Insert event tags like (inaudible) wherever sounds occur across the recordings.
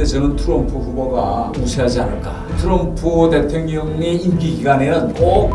근데 저는 트럼프 후보가 우세하지 않을까. 트럼프 대통령의 임기 기간에는 꼭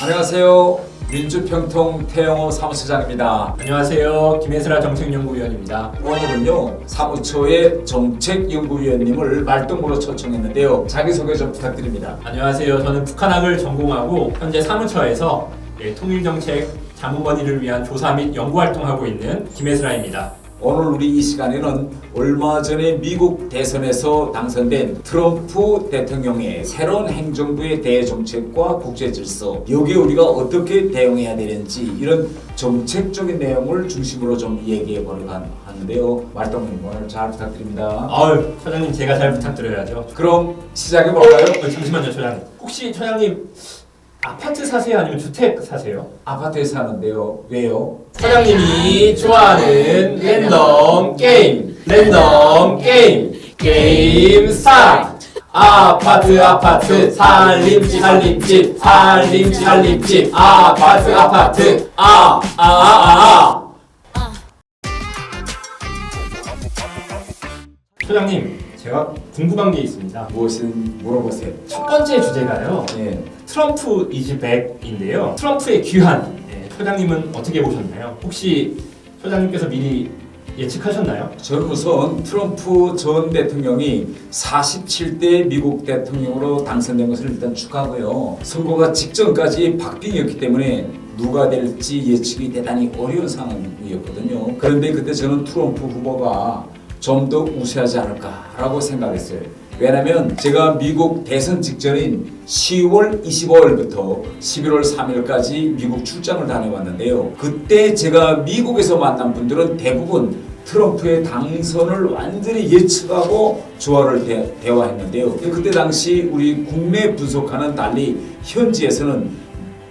안녕하세요. 민주평통 태영호 사무처장입니다. 안녕하세요. 김혜슬아 정책연구위원입니다. 오늘은요 사무처의 정책연구위원님을 말동무로 초청했는데요. 자기소개 좀 부탁드립니다. 안녕하세요. 저는 북한학을 전공하고 현재 사무처에서 예, 통일정책 자문번의를 위한 조사 및 연구 활동하고 있는 김혜슬아입니다. 오늘 우리 이 시간에는 얼마 전에 미국 대선에서 당선된 트럼프 대통령의 새로운 행정부의 대정책과 국제 질서 여기에 우리가 어떻게 대응해야 되는지 이런 정책적인 내용을 중심으로 좀 얘기해 보려고 한- 하는데요. 말동님 오늘 잘 부탁드립니다. 아유, 처장님 제가 잘 부탁드려야죠. 그럼 시작해 볼까요? 어, 잠시만요, 처장님. 혹시 처장님 아파트 사세요? 아니면 주택 사세요? 아파트에 사는데요. 왜요? 사장님이 좋아하는 랜덤 게임 랜덤 게임 게임 스타트 아파트 아파트 살림집 살림집 살림집 살림집 아파트 아파트 아아아아 소장님 제가 궁금한 게 있습니다 무엇은 물어보세요. 첫 번째 주제가요 예. 트럼프 이즈 백인데요. 트럼프의 귀환. 예, 소장님은 어떻게 보셨나요? 혹시 소장님께서 미리 예측하셨나요? 저는 우선 트럼프 전 대통령이 47대 미국 대통령으로 당선된 것을 일단 축하하고요. 선거가 직전까지 박빙이었기 때문에 누가 될지 예측이 대단히 어려운 상황이었거든요. 그런데 그때 저는 트럼프 후보가 좀 더 우세하지 않을까라고 생각했어요. 왜냐하면 제가 미국 대선 직전인 10월 25일부터 11월 3일까지 미국 출장을 다녀왔는데요. 그때 제가 미국에서 만난 분들은 대부분 트럼프의 당선을 완전히 예측하고 조화를 대, 대화했는데요. 그때 당시 우리 국내 분석하는 달리 현지에서는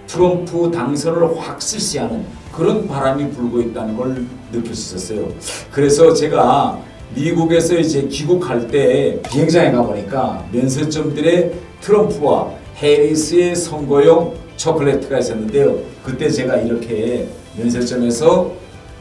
트럼프 당선을 확실시하는 그런 바람이 불고 있다는 걸 느낄 수 있었어요. 그래서 제가 미국에서 이제 귀국할 때 비행장에 가보니까 면세점들의 트럼프와 해리스의 선거용 초콜릿가 있었는데요. 그때 제가 이렇게 면세점에서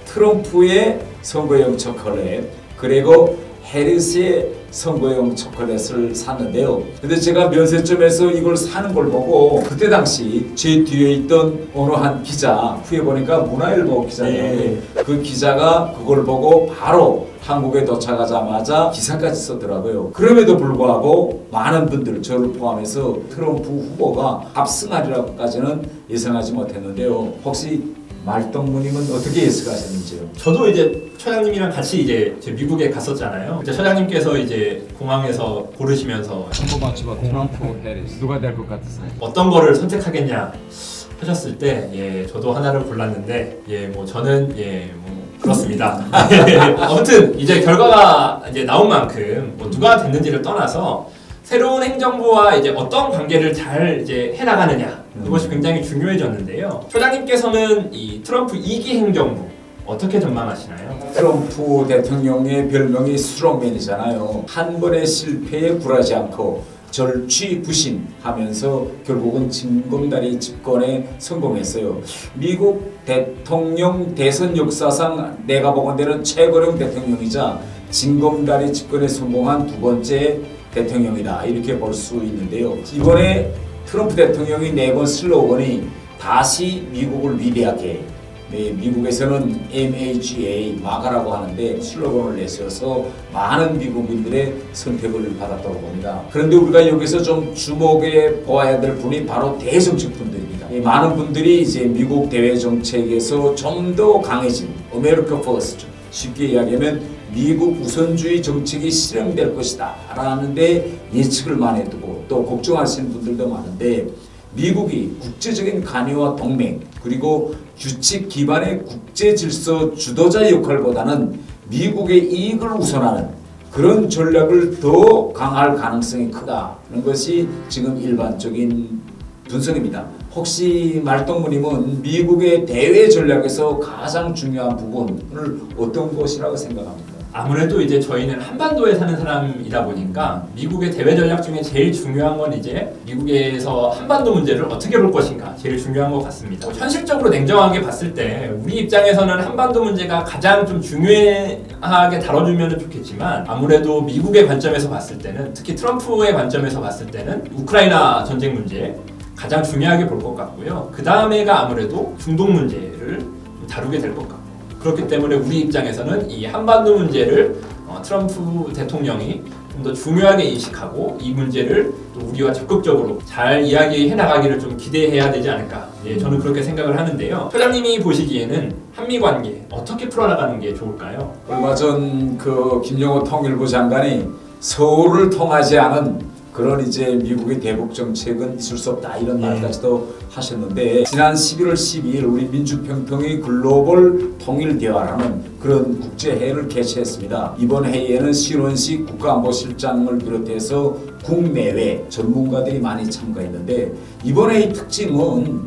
트럼프의 선거용 초콜릿 그리고 해리스의 선거용 초콜릿을 샀는데요. 근데 제가 면세점에서 이걸 사는 걸 보고 그때 당시 제 뒤에 있던 어느 한 기자 후에 보니까 문화일보 기자였는데 그 기자가 그걸 보고 바로 한국에 도착하자마자 기사까지 썼더라고요. 그럼에도 불구하고 많은 분들 저를 포함해서 트럼프 후보가 합승하리라고까지는 예상하지 못했는데요. 혹시 말동무님은 어떻게 예측하셨는지요? 저도 이제 처장님이랑 같이 이제 제 미국에 갔었잖아요. 이제 처장님께서 이제 공항에서 고르시면서 한번 맞춰봐. 트럼프, 해리스 누가 될 것 같으세요? 어떤 거를 선택하겠냐 하셨을 때, 예, 저도 하나를 골랐는데, 예, 뭐 저는 예, 뭐 그렇습니다. (laughs) 아무튼 이제 결과가 이제 나온 만큼 뭐 누가 됐는지를 떠나서 새로운 행정부와 이제 어떤 관계를 잘 이제 해나가느냐 그것이 굉장히 중요해졌는데요. 소장님께서는 이 트럼프 2기 행정부 어떻게 전망하시나요? 트럼프 대통령의 별명이 수롱맨이잖아요. 한 번의 실패에 굴하지 않고 절취부심하면서 결국은 징검다리 집권에 성공했어요. 미국 대통령 대선 역사상 내가 보건대는 최고령 대통령이자 징검다리 집권에 성공한 두 번째 대통령이다 이렇게 볼 수 있는데요. 이번에 트럼프 대통령이 내건 슬로건이 다시 미국을 위대하게 네, 미국에서는 MAGA 마가라고 하는데 슬로건을 내세워서 많은 미국인들의 선택을 받았다고 봅니다. 그런데 우리가 여기서 좀 주목해 보아야 될 분이 바로 대정책 분들입니다. 이 많은 분들이 이제 미국 대외 정책에서 좀 더 강해진 America 쉽게 이야기하면 미국 우선주의 정책이 실행될 것이다 라는데 예측을 많이 두고 또 걱정하시는 분들도 많은데 미국이 국제적인 관여와 동맹 그리고 규칙 기반의 국제 질서 주도자 역할보다는 미국의 이익을 우선하는 그런 전략을 더 강할 가능성이 크다는 것이 지금 일반적인 분석입니다. 혹시 말동무님은 미국의 대외 전략에서 가장 중요한 부분을 어떤 것이라고 생각합니까? 아무래도 이제 저희는 한반도에 사는 사람이다 보니까 미국의 대외 전략 중에 제일 중요한 건 이제 미국에서 한반도 문제를 어떻게 볼 것인가 제일 중요한 것 같습니다. 현실적으로 냉정하게 봤을 때 우리 입장에서는 한반도 문제가 가장 좀 중요하게 다뤄주면 좋겠지만 아무래도 미국의 관점에서 봤을 때는 특히 트럼프의 관점에서 봤을 때는 우크라이나 전쟁 문제 가장 중요하게 볼 것 같고요. 그 다음에가 아무래도 중동 문제를 좀 다루게 될 것 같고 그렇기 때문에 우리 입장에서는 이 한반도 문제를 어, 트럼프 대통령이 좀 더 중요하게 인식하고 이 문제를 또 우리와 적극적으로 잘 이야기해 나가기를 좀 기대해야 되지 않을까. 예, 저는 그렇게 생각을 하는데요. 회장님이 보시기에는 한미 관계 어떻게 풀어나가는 게 좋을까요? 얼마 전 그 김영호 통일부 장관이 서울을 통하지 않은 그런 이제 미국의 대북 정책은 있을 수 없다 이런 예. 말까지도 하셨는데 지난 11월 12일 우리 민주평통이 글로벌 통일 대화라는 그런 국제 회의를 개최했습니다. 이번 회의에는 신원식 국가안보실장을 비롯해서 국내외 전문가들이 많이 참가했는데 이번 회의 특징은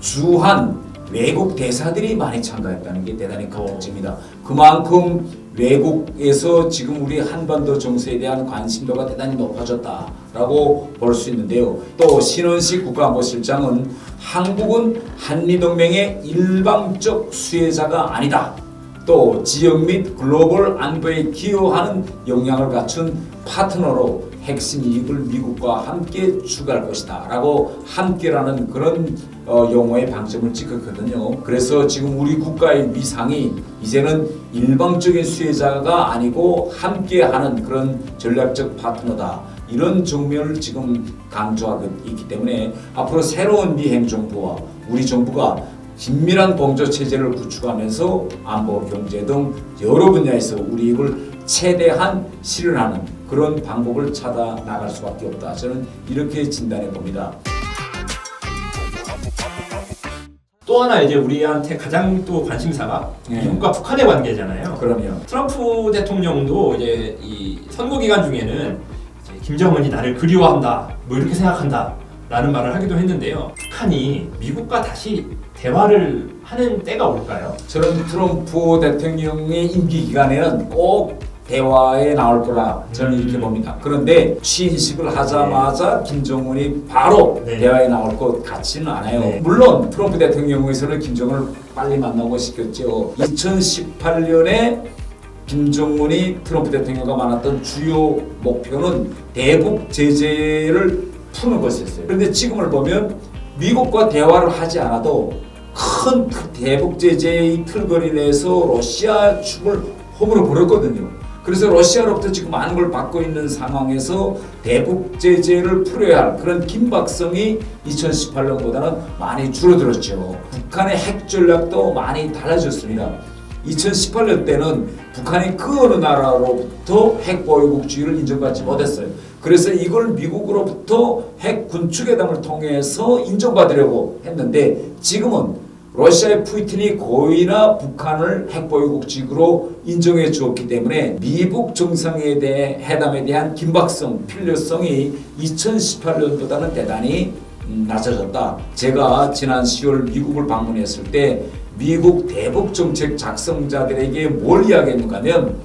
주한 외국 대사들이 많이 참가했다는 게 대단히 큰 특징입니다. 그만큼 외국에서 지금 우리 한반도 정세에 대한 관심도가 대단히 높아졌다라고 볼 수 있는데요. 또 신원식 국가안보실장은 한국은 한미동맹의 일방적 수혜자가 아니다. 또 지역 및 글로벌 안보에 기여하는 역량을 갖춘 파트너로 핵심 이익을 미국과 함께 추구할 것이다 라고 함께라는 그런 어, 용어의 방점을 찍었거든요 그래서 지금 우리 국가의 위상이 이제는 일방적인 수혜자가 아니고 함께하는 그런 전략적 파트너다 이런 정면을 지금 강조하고 있기 때문에 앞으로 새로운 미 행 정부와 우리 정부가 긴밀한 공조 체제를 구축하면서 안보, 경제 등 여러 분야에서 우리 이익을 최대한 실현하는 그런 방법을 찾아 나갈 수밖에 없다. 저는 이렇게 진단해 봅니다. 또 하나 이제 우리한테 가장 또 관심사가 예. 미국과 북한의 관계잖아요. 그러면 트럼프 대통령도 이제 이 선거 기간 중에는 이제 김정은이 나를 그리워한다, 뭐 이렇게 생각한다 라는 말을 하기도 했는데요. 북한이 미국과 다시 대화를 하는 때가 올까요? 저는 트럼프 대통령의 임기 기간에는 꼭 대화에 나올 거라 저는 이렇게 봅니다. 그런데 취인식을 하자마자 김정은이 바로 네. 대화에 나올 것 같지는 않아요. 네. 물론 트럼프 대통령에서는 김정은을 빨리 만나고 싶겠죠. 2018년에 김정은이 트럼프 대통령과 만났던 주요 목표는 대북 제재를 푸는 것이었어요. 그런데 지금을 보면 미국과 대화를 하지 않아도 큰 대북 제재의 틀거리 내에서 러시아 축을 홈으로 벌었거든요. 그래서 러시아로부터 지금 많은 걸 받고 있는 상황에서 대북 제재를 풀어야 할 그런 긴박성이 2018년보다는 많이 줄어들었죠. 북한의 핵 전략도 많이 달라졌습니다. 2018년 때는 북한이 그 어느 나라로부터 핵 보유국주의를 인정받지 못했어요. 그래서 이걸 미국으로부터 핵 군축회담을 통해서 인정받으려고 했는데 지금은 러시아의 푸틴이 고의나 북한을 핵보유국직으로 인정해 주었기 때문에 미국 정상에 대해 회담에 대한 긴박성, 필요성이 2018년보다는 대단히 음, 낮아졌다. 제가 지난 10월 미국을 방문했을 때 미국 대북 정책 작성자들에게 뭘 이야기했는가 하면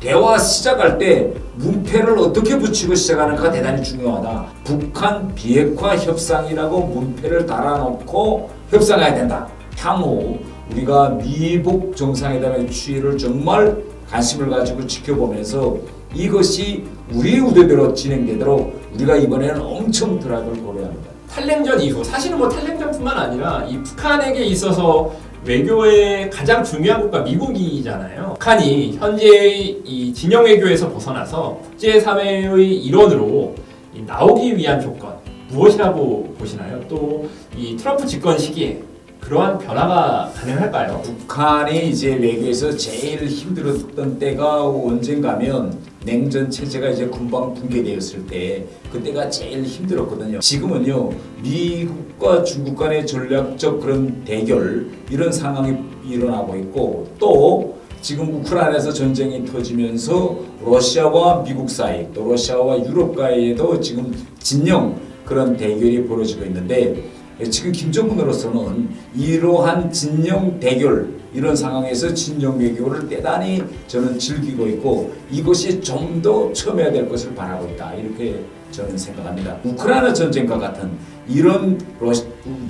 대화 시작할 때 문패를 어떻게 붙이고 시작하는가 대단히 중요하다. 북한 비핵화 협상이라고 문패를 달아놓고 협상해야 된다. 향후 우리가 미북 정상회담의 추이를 정말 관심을 가지고 지켜보면서 이것이 우리 우대대로 진행되도록 우리가 이번에는 엄청 드라이브를 걸어야 합니다. 탈냉전 이후 사실은 뭐 탈냉전뿐만 아니라 이 북한에게 있어서 외교의 가장 중요한 국가 미국이잖아요. 북한이 현재의 이 진영 외교에서 벗어나서 국제 사회의 일원으로 이 나오기 위한 조건 무엇이라고 보시나요? 또 이 트럼프 집권 시기에 그러한 변화가 가능할까요? 북한이 이제 외교에서 제일 힘들었던 때가 언젠가면 냉전 체제가 이제 금방 붕괴되었을 때 그때가 제일 힘들었거든요. 지금은요 미국과 중국 간의 전략적 그런 대결 이런 상황이 일어나고 있고 또 지금 우크라이나에서 전쟁이 터지면서 러시아와 미국 사이 또 러시아와 유럽 과에도 지금 진영 그런 대결이 벌어지고 있는데 지금 김정은으로서는 이러한 진영 대결 이런 상황에서 진영 외교를 대단히 저는 즐기고 있고 이것이 좀 더 첨예해야 될 것을 바라고 있다 이렇게 저는 생각합니다. 우크라이나 전쟁과 같은 이런 러시,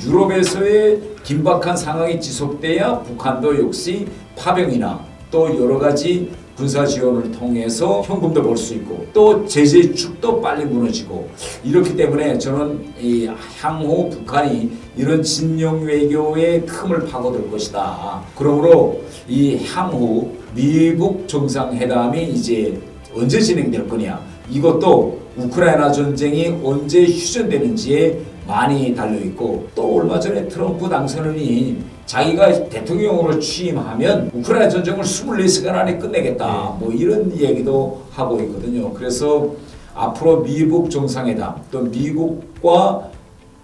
유럽에서의 긴박한 상황이 지속돼야 북한도 역시 파병이나 또 여러 가지 군사 지원을 통해서 현금도 벌 수 있고 또 제재 축도 빨리 무너지고 이렇기 때문에 저는 이 향후 북한이 이런 진영 외교의 틈을 파고들 것이다. 그러므로 이 향후 미국 정상회담이 이제 언제 진행될 거냐 이것도 우크라이나 전쟁이 언제 휴전되는지에 많이 달려 있고 또 얼마 전에 트럼프 당선인이 자기가 대통령으로 취임하면 우크라이나 전쟁을 24시간 안에 끝내겠다 뭐 이런 얘기도 하고 있거든요. 그래서 앞으로 미국 정상회담 또 미국과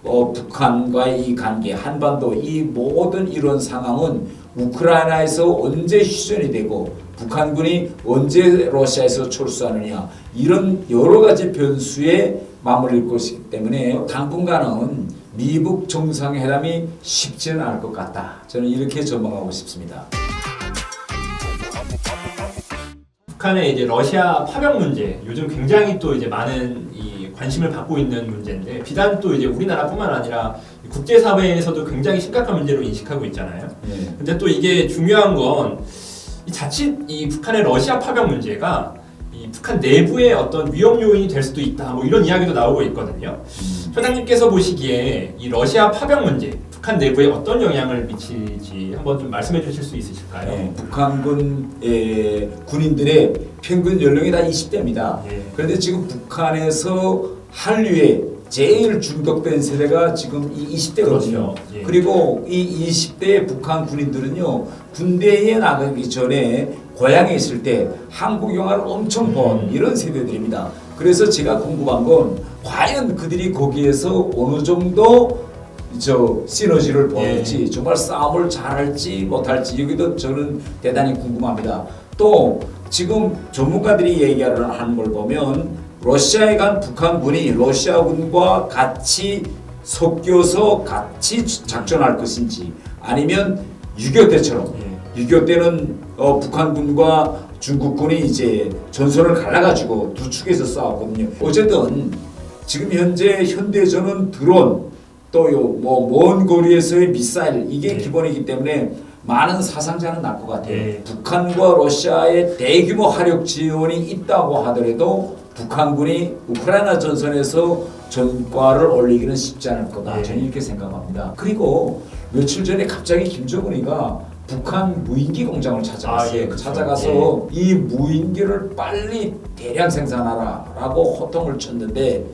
어, 북한과의 이 관계, 한반도 이 모든 이런 상황은 우크라이나에서 언제 휴전이 되고 북한군이 언제 러시아에서 철수하느냐 이런 여러 가지 변수에 맞물릴 것이기 때문에 당분간은 미국 정상회담이 쉽지는 않을 것 같다. 저는 이렇게 전망하고 싶습니다. 북한의 이제 러시아 파병 문제 요즘 굉장히 또 이제 많은 이 관심을 받고 있는 문제인데 비단 또 이제 우리나라뿐만 아니라 국제 사회에서도 굉장히 심각한 문제로 인식하고 있잖아요. 예. 근데 또 이게 중요한 건 이 자칫 이 북한의 러시아 파병 문제가 이 북한 내부의 어떤 위험 요인이 될 수도 있다. 뭐 이런 이야기도 나오고 있거든요. 음. 소장님께서 보시기에 이 러시아 파병 문제 북한 내부에 어떤 영향을 미칠지 한번 좀 말씀해 주실 수 있으실까요? 예, 북한군의 군인들의 평균 연령이 다 20대입니다. 예. 그런데 지금 북한에서 한류에 제일 중독된 세대가 지금 이 20대거든요. 그렇죠. 예. 그리고 이 20대 북한 군인들은요 군대에 나가기 전에 고향에 있을 때 한국 영화를 엄청 본 음. 이런 세대들입니다. 그래서 제가 궁금한 건 과연 그들이 거기에서 어느 정도 저 시너지를 보일지 예. 정말 싸움을 잘할지 못할지 여기도 저는 대단히 궁금합니다. 또 지금 전문가들이 얘기하는 걸 보면 러시아에 간 북한군이 러시아군과 같이 섞여서 같이 작전할 것인지 아니면 6.25 때처럼 예. 6.25 때는 어, 북한군과 중국군이 이제 전선을 갈라가지고 두 축에서 싸웠거든요. 어쨌든 지금 현재 현대전은 드론 또요 뭐먼 거리에서의 미사일 이게 네. 기본이기 때문에 많은 사상자는 날 것 같아요. 네. 북한과 러시아의 대규모 화력 지원이 있다고 하더라도 북한군이 우크라이나 전선에서 전과를 올리기는 쉽지 않을 거다. 네. 저는 이렇게 생각합니다. 그리고 며칠 전에 갑자기 김정은이가 북한 무인기 공장을 찾아갔어요. 아, 예, 그쵸. 찾아가서 이 무인기를 빨리 대량 생산하라라고 호통을 쳤는데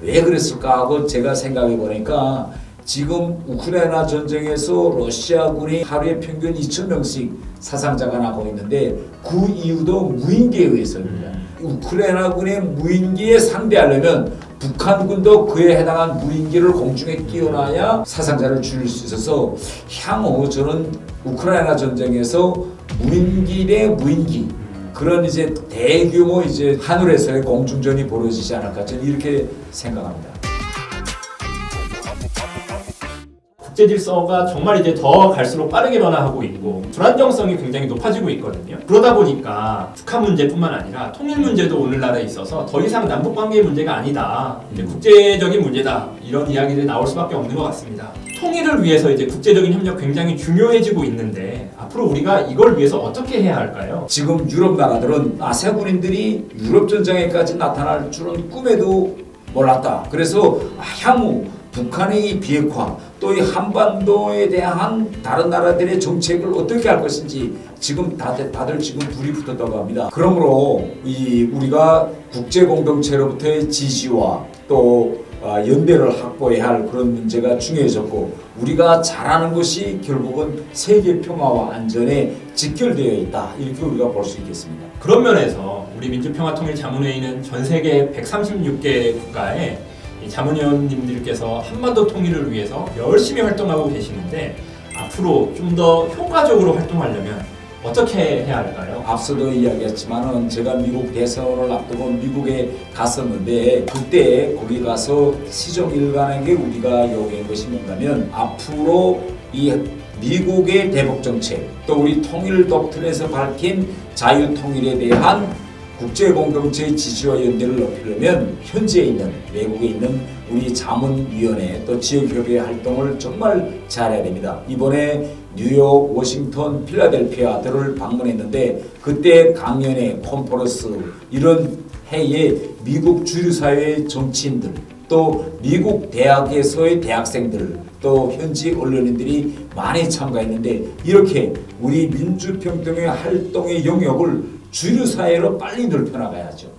왜 그랬을까 하고 제가 생각해 보니까 지금 우크라이나 전쟁에서 러시아군이 하루에 평균 2천 명씩 사상자가 나고 있는데 그 이유도 무인기에 의해서입니다. 우크라이나군의 무인기에 상대하려면 북한군도 그에 해당한 무인기를 공중에 띄워놔야 사상자를 줄일 수 있어서 향후 저는 우크라이나 전쟁에서 무인기 대 무인기 그런 이제 대규모 이제 하늘에서의 공중전이 벌어지지 않을까 저는 이렇게 생각합니다. 국제 질서가 정말 이제 더 갈수록 빠르게 변화하고 있고 불안정성이 굉장히 높아지고 있거든요. 그러다 보니까 북한 문제뿐만 아니라 통일 문제도 오늘날에 있어서 더 이상 남북 관계 문제가 아니다. 이제 음. 국제적인 문제다. 이런 이야기들이 나올 수밖에 없는 것 같습니다. 통일을 위해서 이제 국제적인 협력 굉장히 중요해지고 있는데 앞으로 우리가 이걸 위해서 어떻게 해야 할까요? 지금 유럽 나라들은 아세 군인들이 유럽 전장에까지 나타날 줄은 꿈에도 몰랐다. 그래서 향후 북한의 이 비핵화 또 이 한반도에 대한 다른 나라들의 정책을 어떻게 할 것인지 지금 다들, 다들 지금 불이 붙었다고 합니다. 그러므로 이 우리가 국제 공동체로부터의 지지와 또 아, 연대를 확보해야 할 그런 문제가 중요해졌고 우리가 잘하는 것이 결국은 세계 평화와 안전에 직결되어 있다 이렇게 우리가 볼 수 있겠습니다. 그런 면에서 우리 민주평화통일자문회의는 전 세계 136개 국가의 이 자문위원님들께서 한반도 통일을 위해서 열심히 활동하고 계시는데 앞으로 좀 더 효과적으로 활동하려면 어떻게 해야 할까요? 앞서도 이야기했지만은 제가 미국 대선을 앞두고 미국에 갔었는데 그때 거기 가서 시정 일관에게 우리가 요구한 것이 뭔가면 앞으로 이 미국의 대북 정책, 또 우리 통일 독트에서 밝힌 자유 통일에 대한 국제 공동체의 지지와 연대를 높이려면 현지에 있는 외국에 있는 우리 자문위원회 또 지역협의회 활동을 정말 잘해야 됩니다. 이번에 뉴욕, 워싱턴, 필라델피아 들을 방문했는데 그때 강연회, 컨퍼런스 이런 해에 미국 주류 사회의 정치인들 또 미국 대학에서의 대학생들 또 현지 언론인들이 많이 참가했는데 이렇게 우리 민주평등의 활동의 영역을 주류 사회로 빨리 넓혀나가야죠.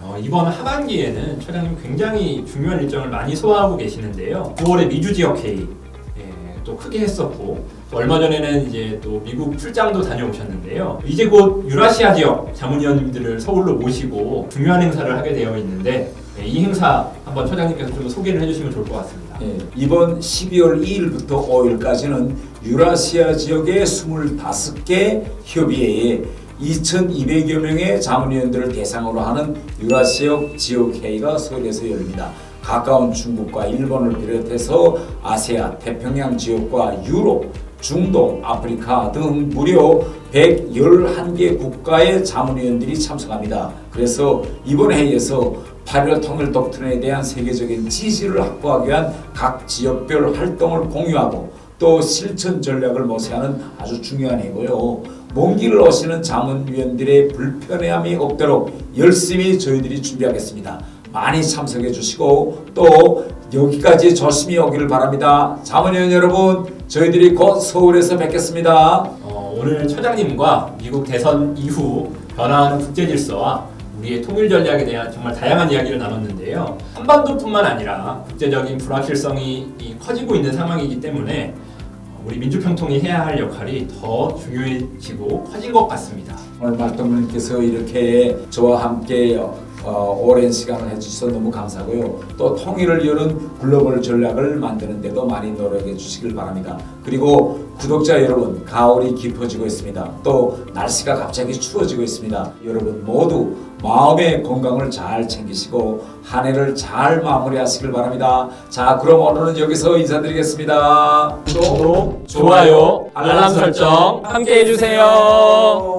어, 이번 하반기에는 처장님 굉장히 중요한 일정을 많이 소화하고 계시는데요. 9월에 미주 지역 회의 예, 또 크게 했었고 또 얼마 전에는 이제 또 미국 출장도 다녀오셨는데요. 이제 곧 유라시아 지역 자문위원님들을 서울로 모시고 중요한 행사를 하게 되어 있는데 예, 이 행사 한번 처장님께서 좀 소개를 해주시면 좋을 것 같습니다. 예, 이번 12월 2일부터 5일까지는 유라시아 지역의 25개 협의회에 2,200여 명의 자문위원들을 대상으로 하는 유라시아 지역 회의가 서울에서 열립니다. 가까운 중국과 일본을 비롯해서 아세아, 태평양 지역과 유럽, 중동, 아프리카 등 무려 111개 국가의 자문위원들이 참석합니다. 그래서 이번 회의에서 8.1 통일 독트린에 대한 세계적인 지지를 확보하기 위한 각 지역별 활동을 공유하고 또 실천 전략을 모색하는 아주 중요한 해고요. 먼 길을 오시는 자문위원들의 불편함이 없도록 열심히 저희들이 준비하겠습니다. 많이 참석해 주시고 또 여기까지 조심히 오기를 바랍니다. 자문위원 여러분, 저희들이 곧 서울에서 뵙겠습니다. 어, 오늘 처장님과 미국 대선 이후 변화하는 국제 질서와 우리의 통일 전략에 대한 정말 다양한 이야기를 나눴는데요. 한반도뿐만 아니라 국제적인 불확실성이 이 커지고 있는 상황이기 때문에 우리 민주평통이 해야 할 역할이 더 중요해지고 커진 것 같습니다. 오늘 말동님께서 이렇게 저와 함께 어, 오랜 시간을 해주셔서 너무 감사하고요. 또 통일을 여는 글로벌 전략을 만드는 데도 많이 노력해 주시길 바랍니다. 그리고 구독자 여러분, 가을이 깊어지고 있습니다. 또 날씨가 갑자기 추워지고 있습니다. 여러분 모두 마음의 건강을 잘 챙기시고 한 해를 잘 마무리하시길 바랍니다. 자, 그럼 오늘은 여기서 인사드리겠습니다. 구독, 좋아요, 알람 설정 함께 해주세요.